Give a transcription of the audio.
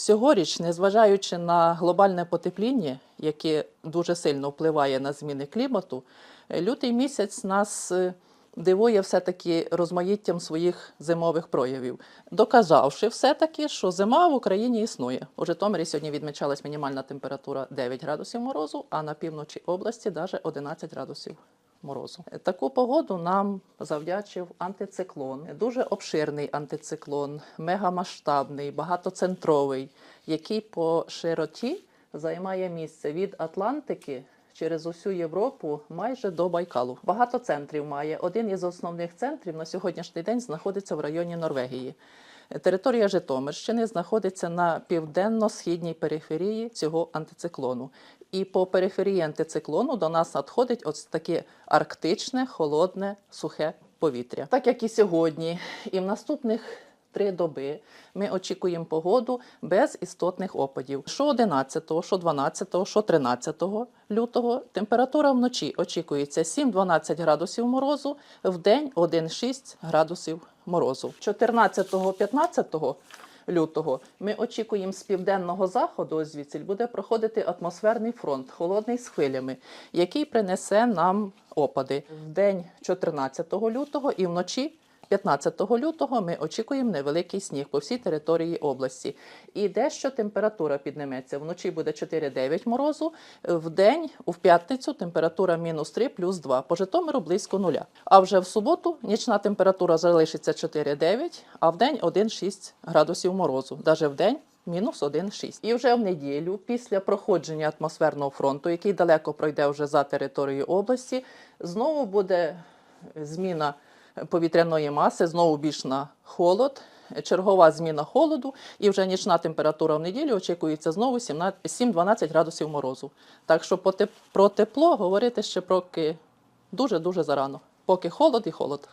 Сьогоріч, незважаючи на глобальне потепління, яке дуже сильно впливає на зміни клімату, е, лютий місяць нас е, дивує все-таки розмаїттям своїх зимових проявів, доказавши все-таки, що зима в Україні існує. У Житомирі сьогодні відмічалась мінімальна температура 9 градусів морозу, а на півночі області навіть 11 градусів морозу. Таку погоду нам завдячив антициклон, дуже обширний антициклон, мегамасштабний, багатоцентровий, який по широті займає місце від Атлантики. Через усю Європу майже до Байкалу. Багато центрів має. Один із основних центрів на сьогоднішній день знаходиться в районі Норвегії. Територія Житомирщини знаходиться на південно-східній периферії цього антициклону. І по периферії антициклону до нас надходить ось таке арктичне, холодне, сухе повітря. Так як і сьогодні, і в наступних три доби ми очікуємо погоду без істотних опадів. Що 11, що 12, що 13 лютого температура вночі очікується 7-12 градусів морозу, в день 1-6 градусів морозу. 14-15 лютого ми очікуємо з південного заходу, звідси буде проходити атмосферний фронт, холодний з хвилями, який принесе нам опади. В день 14 лютого і вночі 15 лютого ми очікуємо невеликий сніг по всій території області. І дещо температура підніметься. Вночі буде 4-9 морозу, в день, у п'ятницю температура мінус 3 плюс 2, по Житомиру близько нуля. А вже в суботу нічна температура залишиться 4-9, а в день 1-6 градусів морозу. Даже в день мінус 1,6. І вже в неділю, після проходження атмосферного фронту, який далеко пройде вже за територією області, знову буде зміна повітряної маси, знову більш на холод, чергова зміна холоду, і вже нічна температура в неділю очікується знову 17 7-12 градусів морозу. Так що про тепло говорити ще поки дуже-дуже зарано. Поки холод і холод.